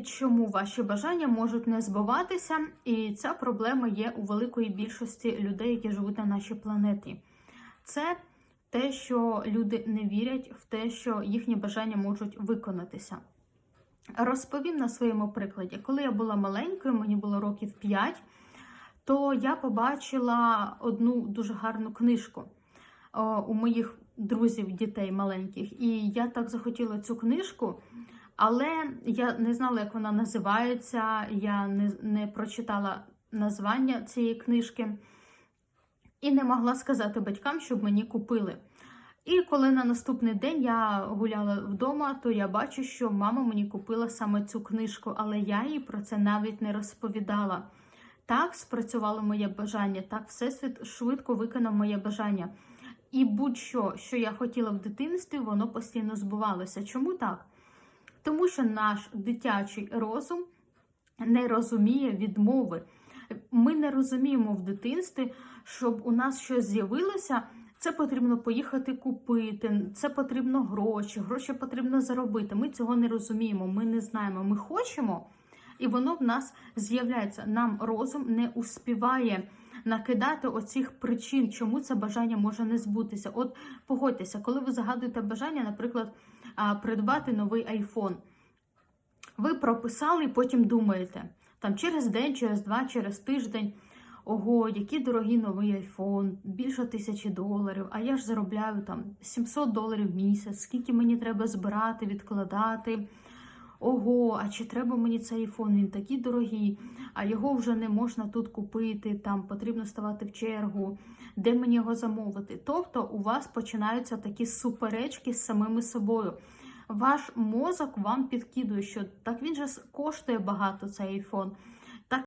чому ваші бажання можуть не збуватися, і ця проблема є у великої більшості людей, які живуть на нашій планеті. Це те, що люди не вірять в те, що їхні бажання можуть виконатися. Розповім на своєму прикладі, коли я була маленькою, мені було років 5, то я побачила одну дуже гарну книжку у моїх друзів, дітей маленьких. І я так захотіла цю книжку, але я не знала, як вона називається, я не, не прочитала названня цієї книжки і не могла сказати батькам, щоб мені купили. І коли на наступний день я гуляла вдома, то я бачу, що мама мені купила саме цю книжку, але я їй про це навіть не розповідала. Так спрацювало моє бажання, так Всесвіт швидко виконав моє бажання. І будь-що, що я хотіла в дитинстві, воно постійно збувалося. Чому так? Тому що наш дитячий розум не розуміє відмови. Ми не розуміємо в дитинстві, щоб у нас щось з'явилося. Це потрібно поїхати купити, це потрібно гроші, гроші потрібно заробити. Ми цього не розуміємо, ми не знаємо. Ми хочемо, і воно в нас з'являється. Нам розум не успіває накидати оцих причин, чому це бажання може не збутися. От погодьтеся, коли ви загадуєте бажання, наприклад, придбати новий айфон. Ви прописали і потім думаєте, там через день, через два, через тиждень. Ого, які дорогі новий айфон, більше тисячі доларів, а я ж заробляю там 700 доларів в місяць, скільки мені треба збирати, відкладати. Ого, а чи треба мені цей айфон? Він такий дорогий, а його вже не можна тут купити, там потрібно ставати в чергу, де мені його замовити. Тобто у вас починаються такі суперечки з самими собою. Ваш мозок вам підкидує, що так він же коштує багато цей айфон.